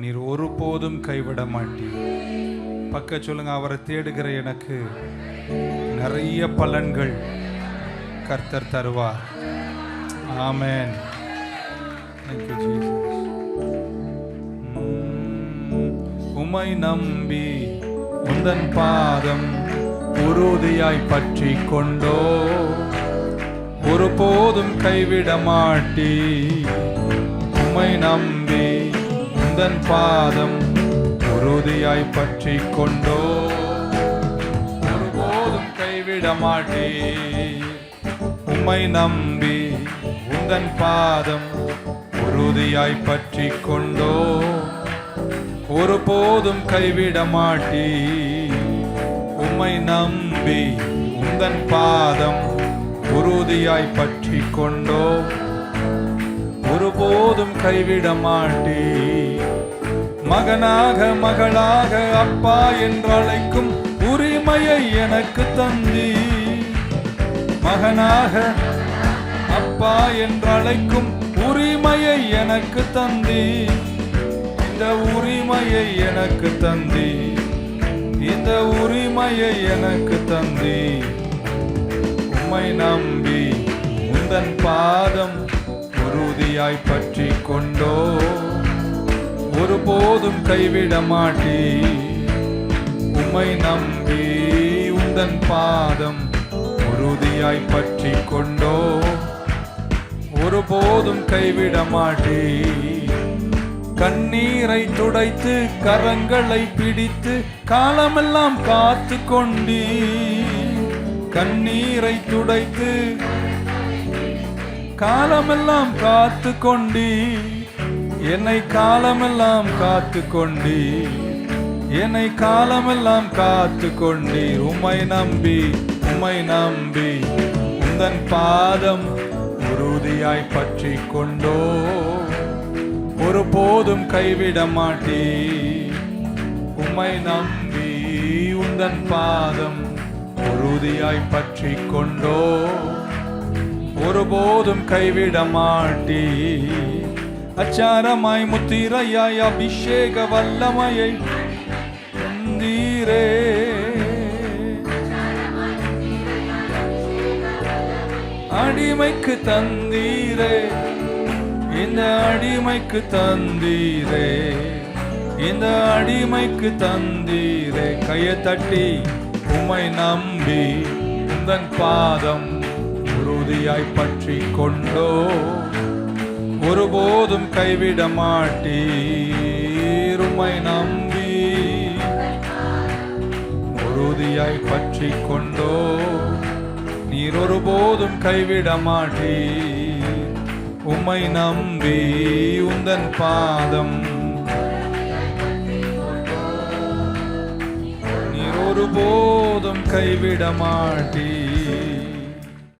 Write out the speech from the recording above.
நீர் ஒருபோதும் கைவிட மாட்டீர். பக்க சொல்லுங்க அவரை தேடுகிற எனக்கு நிறைய பலன்கள் கர்த்தர் தருவார். ஆமேன். உமை உம், நம்பி உந்தன் பாதம் உறுதியாய் பற்றி கொண்டோ ஒருபோதும் கைவிட மாட்டீ உமை நம்பி உந்தன் பாதம் உறுதியாய் பற்றி கொண்டோ ஒருபோதும் கைவிட மாட்டே உம்மை நம்பி உந்தன் பாதம் உறுதியாய் பற்றி கொண்டோ ஒருபோதும் கைவிட மாட்டே உம்மை நம்பி உந்தன் பாதம் உறுதியாய் பற்றி கொண்டோ ஒருபோதும் கைவிட மாட்டே மகனாக மகளாக அப்பா என்று அழைக்கும் உரிமையை எனக்கு தந்தி மகனாக அப்பா என்று அழைக்கும் உரிமையை எனக்கு தந்தி இந்த உரிமையை எனக்கு தந்தி இந்த உரிமையை எனக்கு தந்தி உம்மை நம்பி உந்தன் பாதம் உறுதியாய் பற்றி கொண்டோ? ஒருபோதும் கைவிட மாட்டீ உம்மை நம்பி உந்தன் பாதம் உறுதியாய் பற்றி கொண்டோ? ஒருபோதும் கைவிட மாட்டீ கண்ணீரை துடைத்து கரங்களை பிடித்து காலமெல்லாம் காத்து கொண்டீ கண்ணீரை துடைத்து காலமெல்லாம் காத்து கொண்டி என்னை காலமெல்லாம் காத்து கொண்டி என்னை காலமெல்லாம் காத்து கொண்டி உமை நம்பி உமை நம்பி உந்தன் பாதம் உறுதியாய் பற்றி கொண்டோ. ஒரு போதும் கைவிட மாட்டே உம்மை நம்பி உந்தன் பாதம் உறுதியாய் பற்றி கொண்டோ. ஒருபோதும் கைவிட மாட்டி. அச்சாரமாய் முத்திரையாய் அபிஷேக வல்லமையை தந்தீரே அடிமைக்கு தந்தீரே. இந்த அடிமைக்கு தந்தீரே. இந்த அடிமைக்கு தந்தீரே. கையை தட்டி உமை நம்பி உந்தன் பாதம் உறுதியாய் பற்றி கொண்டோ ஒருபோதும் கைவிட மாட்டீருமை நம்பி. உறுதியாய் பற்றி கொண்டோ நீர் ஒருபோதும் கைவிட மாட்டீ உம்மை நம்பி. உந்தன் பாதம். நீர் ஒருபோதும் கைவிட மாட்டீ